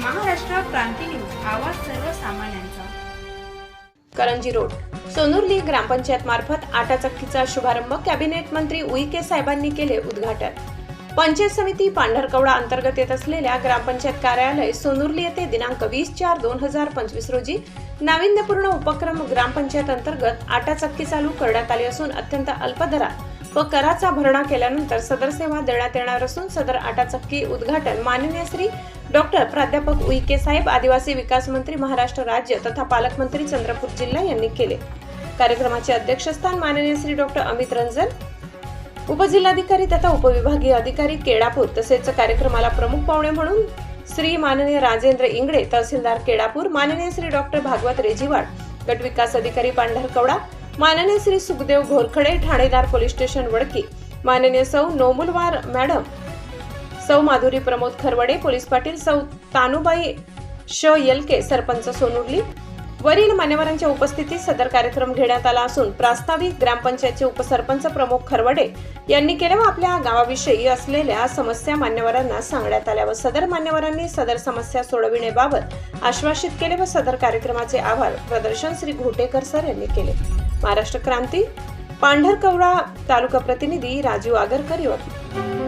Maharashtra Kranti news आवाज सर्वसामान्यांचा. करंजी road Sonurli ग्रामपंचायत मार्फत आटा चक्कीचा शुभारंभ कॅबिनेट मंत्री उईके साहेबांनी केले उद्घाटन. पंचायत समिती पांढरकवडा अंतर्गत येत असलेल्या ग्रामपंचायत कार्यालय सोनुर्ली येथे दिनांक वीस चार दोन हजार पंचवीस रोजी नाविन्यपूर्ण उपक्रम ग्रामपंचायत अंतर्गत आटा चक्की चालू करण्यात आली असून अत्यंत अल्प दरात व कराचा भरणा केल्यानंतर सदर सेवा देण्यात येणार असून सदर आटा चक्की उद्घाटन माननीय श्री डॉक्टर प्राध्यापक उईके साहेब आदिवासी विकास मंत्री महाराष्ट्र राज्य तथा पालकमंत्री चंद्रपूर जिल्हा यांनी केले. कार्यक्रमाचे अध्यक्षस्थान माननीय श्री डॉक्टर अमित रंजन उपजिल्हाधिकारी तथा उपविभागीय अधिकारी केडापूर तसेच कार्यक्रमाला प्रमुख पाहुणे म्हणून श्री माननीय राजेंद्र इंगडे तहसीलदार केडापूर माननीय श्री डॉक्टर भागवत रेजीवाड गट विकास अधिकारी पांढरकवडा माननीय श्री सुखदेव घोरखडे ठाणेदार पोलीस स्टेशन वडकी माननीय सौ नोमुलवार मॅडम सौ माधुरी प्रमोद खरवडे पोलीस पाटील सौ तानुबाई श येलके सरपंच सोनुर्ली वरील मान्यवरांच्या उपस्थितीत सदर कार्यक्रम घेण्यात आला असून प्रास्ताविक ग्रामपंचायतचे उपसरपंच प्रमुख खरवडे यांनी केले व आपल्या गावाविषयी असलेल्या समस्या मान्यवरांना सांगण्यात आल्या व सदर मान्यवरांनी सदर समस्या सोडविण्याबाबत आश्वासित केले व सदर कार्यक्रमाचे आभार प्रदर्शन श्री घोटेकर सर यांनी केले. महाराष्ट्र क्रांती पांढरकवडा तालुका प्रतिनिधी राजीव आगरकर यवतमाळ.